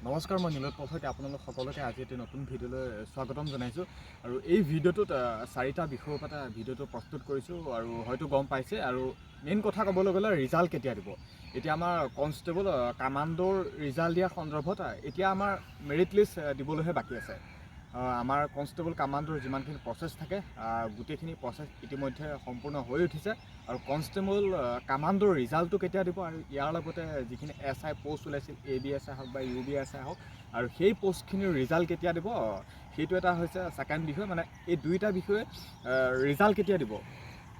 নমস্কাৰ মই নীলত পথতে আপোনালোক সকলোকে আজি এটি নতুন ভিডিঅ'লৈ স্বাগতম জনাইছোঁ। আৰু এই ভিডিঅ'টোত চাৰিটা বিষয়ৰ ওপৰত ভিডিঅ'টো প্ৰস্তুত কৰিছোঁ আৰু হয়তো গম পাইছে। আৰু মেইন কথা ক'বলৈ গ'লে, ৰিজাল্ট কেতিয়া দিব? এতিয়া আমাৰ কনষ্টেবল কামাণ্ডোৰ ৰিজাল্ট দিয়া সন্দৰ্ভত এতিয়া আমাৰ মেৰিট লিষ্ট দিবলৈহে বাকী আছে। আমাৰ কনষ্টেবল কামাণ্ডোৰ যিমানখিনি প্ৰচেছ থাকে গোটেইখিনি প্ৰচেছ ইতিমধ্যে সম্পূৰ্ণ হৈ উঠিছে। আৰু কনষ্টেবল কামাণ্ডোৰ ৰিজাল্টটো কেতিয়া দিব আৰু ইয়াৰ লগতে যিখিনি এছ আই পষ্ট ওলাইছিল, এ বি এছ আই হওক বা ইউ বি এছ আই হওক, আৰু সেই পষ্টখিনিৰ ৰিজাল্ট কেতিয়া দিব, সেইটো এটা হৈছে ছেকেণ্ড বিষয় মানে এই দুইটা বিষয়ে ৰিজাল্ট কেতিয়া দিব,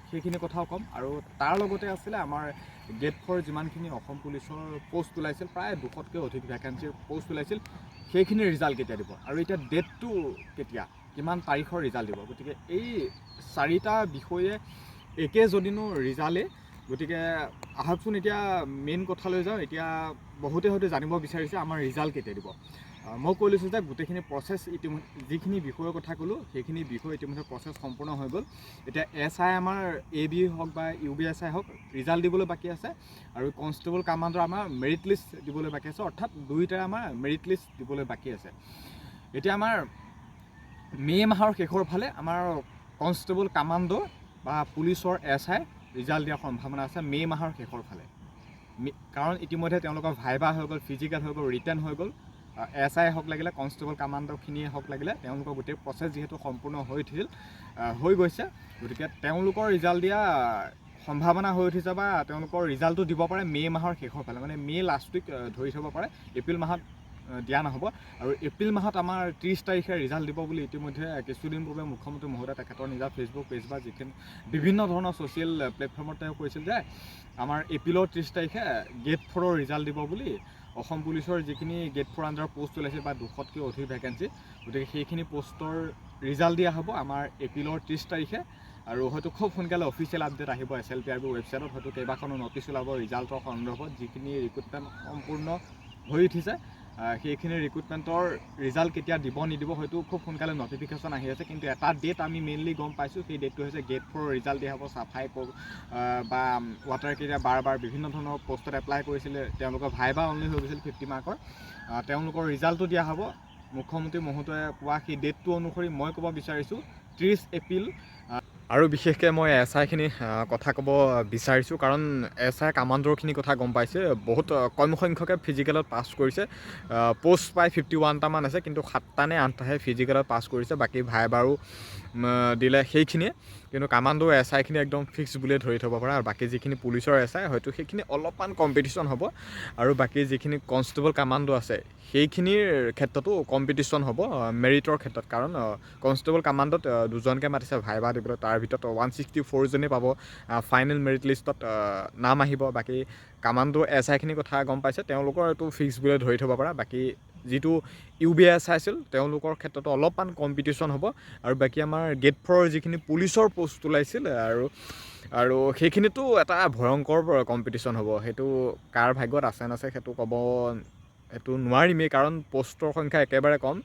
সেইখিনি কথাও ক'ম। আৰু তাৰ লগতে আছিলে আমাৰ গেট ফ'ৰ যিমানখিনি অসম পুলিচৰ পষ্ট ওলাইছিল, প্ৰায় দুশতকৈ অধিক ভেকেঞ্চিৰ পষ্ট ওলাইছিল। সেইখিনিৰ ৰিজাল্ট কেতিয়া দিব? আৰু এতিয়া ডেটটো কেতিয়া? কিমান তাৰিখৰ ৰিজাল্ট দিব? গতিকে এই চাৰিটা বিষয়ে একে যদিনো ৰিজাল্টে গতিকে আহকচোন এতিয়া মেইন কথালৈ যাওঁ। এতিয়া বহুতে হয়তো জানিব বিচাৰিছে আমাৰ ৰিজাল্ট কেতিয়া দিব। মই কৈ লৈছোঁ যে গোটেইখিনি প্ৰচেছ ইতিমধ্যে যিখিনি বিষয়ৰ কথা ক'লোঁ সেইখিনি বিষয় ইতিমধ্যে প্ৰচেছ সম্পূৰ্ণ হৈ গ'ল। এতিয়া এছ আই আমাৰ এ বি হওক বা ইউ বি এছ আই হওক ৰিজাল্ট দিবলৈ বাকী আছে। আৰু কনষ্টেবল কামাণ্ডৰ আমাৰ মেৰিট লিষ্ট দিবলৈ বাকী আছে। অৰ্থাৎ দুয়োটাৰে আমাৰ মেৰিট লিষ্ট দিবলৈ বাকী আছে। এতিয়া আমাৰ মে' মাহৰ শেষৰ ফালে আমাৰ কনষ্টেবল কামাণ্ডো বা পুলিচৰ এছ আই ৰিজাল্ট দিয়াৰ সম্ভাৱনা আছে মে' মাহৰ শেষৰ ফালে। কাৰণ ইতিমধ্যে তেওঁলোকৰ ভাইবা হৈ গ'ল ফিজিকেল হৈ গ'ল ৰিটাৰ্ণ হৈ গ'ল। এছ আই হওক লাগিলে কনষ্টেবল কামাণ্ডোখিনিয়ে হওক লাগিলে তেওঁলোকৰ গোটেই প্ৰচেছ যিহেতু সম্পূৰ্ণ হৈ উঠিছিল আহ, হৈ গৈছে। গতিকে তেওঁলোকৰ ৰিজাল্ট দিয়া সম্ভাৱনা হৈ উঠিছে বা তেওঁলোকৰ ৰিজাল্টটো দিব পাৰে মে' মাহৰ শেষৰ ফালে। মানে মে' লাষ্ট উইক ধৰি থ'ব পাৰে। এপ্ৰিল মাহত দিয়া নহ'ব। আৰু এপ্ৰিল মাহত আমাৰ ত্ৰিছ তাৰিখে ৰিজাল্ট দিব বুলি ইতিমধ্যে কিছুদিন পূৰ্বে মুখ্যমন্ত্ৰী মহোদয় তেখেতৰ নিজা ফেচবুক পেজ বা যিখিনি বিভিন্ন ধৰণৰ ছ'চিয়েল প্লেটফৰ্মত তেওঁ কৈছিল যে আমাৰ এপ্ৰিলৰ ত্ৰিছ তাৰিখে গেট ফ'ৰৰ ৰিজাল্ট দিব বুলি অসম পুলিচৰ যিখিনি গেট ফ'ৰ আণ্ডাৰ পষ্ট ওলাইছে বা দুশতকৈ অধিক ভেকেঞ্চি গতিকে সেইখিনি পষ্টৰ ৰিজাল্ট দিয়া হ'ব আমাৰ এপ্ৰিলৰ ত্ৰিছ তাৰিখে। আৰু হয়তো খুব সোনকালে অফিচিয়েল আপডেট আহিব S L P R B ৱেবছাইটত হয়তো কেইবাখনো নটিচ ওলাব ৰিজাল্টৰ সন্দৰ্ভত যিখিনি ৰিক্ৰুটমেণ্ট সম্পূৰ্ণ হৈ উঠিছে। সেইখিনি ৰিক্ৰুটমেণ্টৰ ৰিজাল্ট কেতিয়া দিব, নিদিব হয়তো খুব সোনকালে নটিফিকেশ্যন আহি আছে, কিন্তু এটা ডেট আমি মেইনলি গম পাইছোঁ, সেই ডেটটো হৈছে গেট ফ'ৰ ৰিজাল্ট দিয়া হ'ব চাফাই বা ৱাটাৰ কেৰিয়া বাৰ বাৰ বিভিন্ন ধৰণৰ পষ্টত এপ্লাই কৰিছিলে, তেওঁলোকৰ ভাইবা অনলি হৈ গৈছিল ফিফটি মাৰ্কৰ তেওঁলোকৰ ৰিজাল্টটো দিয়া হ'ব। মুখ্যমন্ত্ৰী মহোদয়ে কোৱা সেই ডেটটো অনুসৰি মই ক'ব বিচাৰিছোঁ, ত্ৰিছ এপ্ৰিল আৰু বিশেষকৈ মই এছ আইখিনি কথা ক'ব বিচাৰিছোঁ কাৰণ এছ আই কামাণ্ডৰখিনি কথা গম পাইছে। বহুত কম সংখ্যকে ফিজিকেলত পাছ কৰিছে। পষ্ট প্ৰায় ফিফটি ওৱানটামান আছে কিন্তু সাতটা নে আঠটাহে ফিজিকেলত পাছ কৰিছে। বাকী ভাই বাৰু উম, দিলে সেইখিনিয়ে। কিন্তু কামাণ্ডো এছ আইখিনি একদম ফিক্স বুলিয়ে ধৰি থ'ব পৰা। আৰু বাকী যিখিনি পুলিচৰ এছ আই হয়তো সেইখিনি অলপমান কম্পিটিশ্যন হ'ব। আৰু বাকী যিখিনি কনষ্টেবল কামাণ্ডো আছে, সেইখিনিৰ ক্ষেত্ৰতো কম্পিটিশ্যন হ'ব মেৰিটৰ ক্ষেত্ৰত। কাৰণ কনষ্টেবল কামাণ্ডত দুজনকৈ মাতিছে ভাইবা দিবলৈ। তাৰ ভিতৰত ওৱান ছিক্সটি ফ'ৰজনেই পাব। ফাইনেল মেৰিট লিষ্টত নাম আহিব। বাকী কামাণ্ডো এছ আইখিনিৰ কথা গম পাইছে। তেওঁলোকৰ এইটো ফিক্স বুলিয়ে ধৰি থ'ব পৰা। বাকী যিটো ইউ বি এছ আছিল তেওঁলোকৰ ক্ষেত্ৰতো অলপমান কম্পিটিশ্যন হ'ব। আৰু বাকী আমাৰ গেট ফ'ৰৰ যিখিনি পুলিচৰ পষ্ট ওলাইছিল আৰু আৰু সেইখিনিতো এটা ভয়ংকৰ কম্পিটিশ্যন হ'ব। সেইটো কাৰ ভাগ্যত আছে নাছে সেইটো ক'ব সেইটো নোৱাৰিমেই কাৰণ পষ্টৰ সংখ্যা একেবাৰে কম।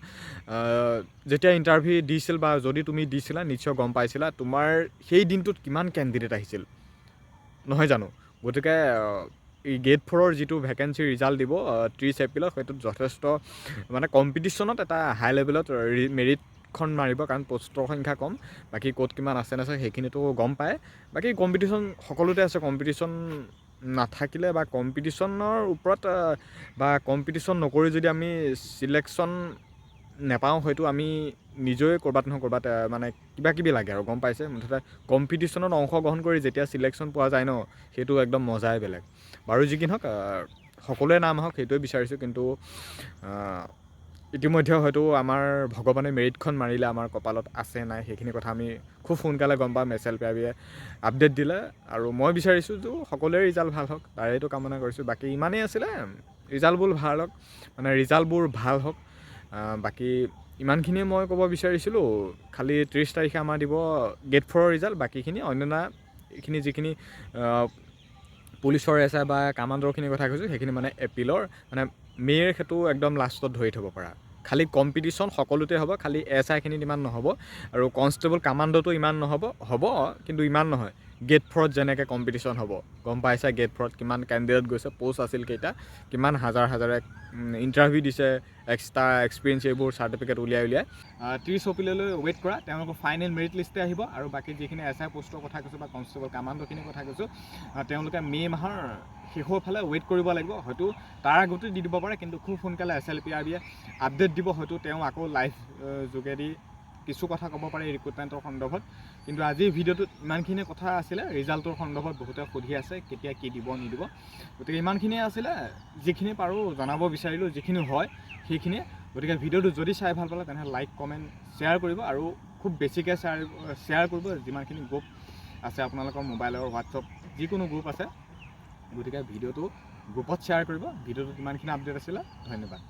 যেতিয়া ইণ্টাৰভিউ দিছিল বা যদি তুমি দিছিলা নিশ্চয় গম পাইছিলা তোমাৰ সেই দিনটোত কিমান কেণ্ডিডেট আহিছিল? নহয় জানো? গতিকে গেট ফ'ৰৰ যিটো ভেকেঞ্চি ৰিজাল্ট দিব ত্ৰিছ এপ্ৰিলত সেইটোত যথেষ্ট মানে কম্পিটিশ্যনত এটা হাই লেভেলত মেৰিটখন মাৰিব কাৰণ পষ্টৰ সংখ্যা কম। বাকী ক'ত কিমান আছে নাছে সেইখিনিতো গম পায়। বাকী কম্পিটিশ্যন সকলোতে আছে। কম্পিটিশ্যন নাথাকিলে বা কম্পিটিশ্যনৰ ওপৰত বা কম্পিটিশ্যন নকৰি যদি আমি চিলেকশ্যন নেপাওঁ হয়তো আমি নিজেই ক'ৰবাত নহয় ক'ৰবাত মানে কিবা কিবি লাগে আৰু গম পাইছে? মুঠতে কম্পিটিশ্যনত অংশগ্ৰহণ কৰি যেতিয়া চিলেকশ্যন পোৱা যায় ন সেইটো একদম মজাই বেলেগ। বাৰু যি কি নহওক সকলোৱে নাম আহক সেইটোৱে বিচাৰিছোঁ কিন্তু ইতিমধ্যে হয়তো আমাৰ ভগৱানে মেৰিটখন মাৰিলে আমাৰ কপালত আছে নাই সেইখিনি কথা আমি খুব সোনকালে গম পাম এছ এল পি আৰ বিয়ে আপডেট দিলে। আৰু মই বিচাৰিছোঁ যে সকলোৰে ৰিজাল্ট ভাল হওক তাৰেইটো কামনা কৰিছোঁ। বাকী ইমানেই আছিলে ৰিজাল্টবোৰ ভাল হওক মানে ৰিজাল্টবোৰ ভাল হওক। বাকী ইমানখিনিয়ে মই ক'ব বিচাৰিছিলোঁ, খালি ত্ৰিছ তাৰিখে আমাৰ দিব গেট ফ'ৰৰ ৰিজাল্ট বাকীখিনি অন্যান্য এইখিনি যিখিনি পুলিচৰ এছ আই বা কামাণ্ডৰখিনিৰ কথা কৈছোঁ, সেইখিনি মানে এপ্ৰিলৰ মানে মে'ৰ সেইটো একদম লাষ্টত ধৰি থ'ব পৰা। খালী কম্পিটিশ্যন সকলোতে হ'ব, খালী এছ আইখিনিত ইমান নহ'ব, আৰু কনষ্টেবল কামাণ্ডোটো ইমান নহ'ব, হ'ব, কিন্তু ইমান নহয়। গেট ফ'ৰত যেনেকৈ কম্পিটিশ্যন হ'ব। গম পাইছা গেট ফ'ৰত কিমান কেণ্ডিডেট গৈছে প'ষ্ট আছিল কেইটা, কিমান হাজাৰ হাজাৰে ইণ্টাৰভিউ দিছে এক্সট্ৰা এক্সপিৰিয়েঞ্চ এইবোৰ চাৰ্টিফিকেট উলিয়াই উলিয়াই। ত্ৰিছ অপিললৈ ৱেইট কৰা, তেওঁলোকৰ ফাইনেল মেৰিট লিষ্টে আহিব আৰু বাকী যিখিনি এছ আই পষ্টৰ কথা কৈছোঁ বা কনষ্টেবল কামাণ্ডোখিনিৰ কথা কৈছোঁ তেওঁলোকে মে' মাহৰ শেষৰ ফালে ৱেইট কৰিব লাগিব, হয়তো তাৰ আগতে দি দিব পাৰে, কিন্তু খুব সোনকালে এছ এল পি আৰ বিয়ে আপডেট দিব, হয়তো তেওঁ আকৌ লাইভ যোগেদি কিছু কথা ক'ব পাৰে ৰিক্ৰুটমেণ্টৰ সন্দৰ্ভত। কিন্তু আজিৰ ভিডিঅ'টোত ইমানখিনি কথা আছিলে, ৰিজাল্টৰ সন্দৰ্ভত বহুতে সুধি আছে, কেতিয়া কি দিব, নিদিব। গতিকে ইমানখিনিয়ে আছিলে, যিখিনি পাৰোঁ জনাব বিচাৰিলোঁ, যিখিনি হয়, সেইখিনিয়ে। গতিকে ভিডিঅ'টো যদি চাই ভালো পালে তেনেহ'লে লাইক কমেণ্ট শ্বেয়াৰ কৰিব আৰু খুব বেছিকৈ শ্বেয়াৰ শ্বেয়াৰ কৰিব যিমানখিনি গ্ৰুপ আছে আপোনালোকৰ মোবাইলৰ হোৱাটছআপ যিকোনো গ্ৰুপ আছে। গতিকে ভিডিঅ'টো গ্ৰুপত শ্বেয়াৰ কৰিব, ভিডিঅ'টোত ইমানখিনি আপডেট আছিলে। ধন্যবাদ।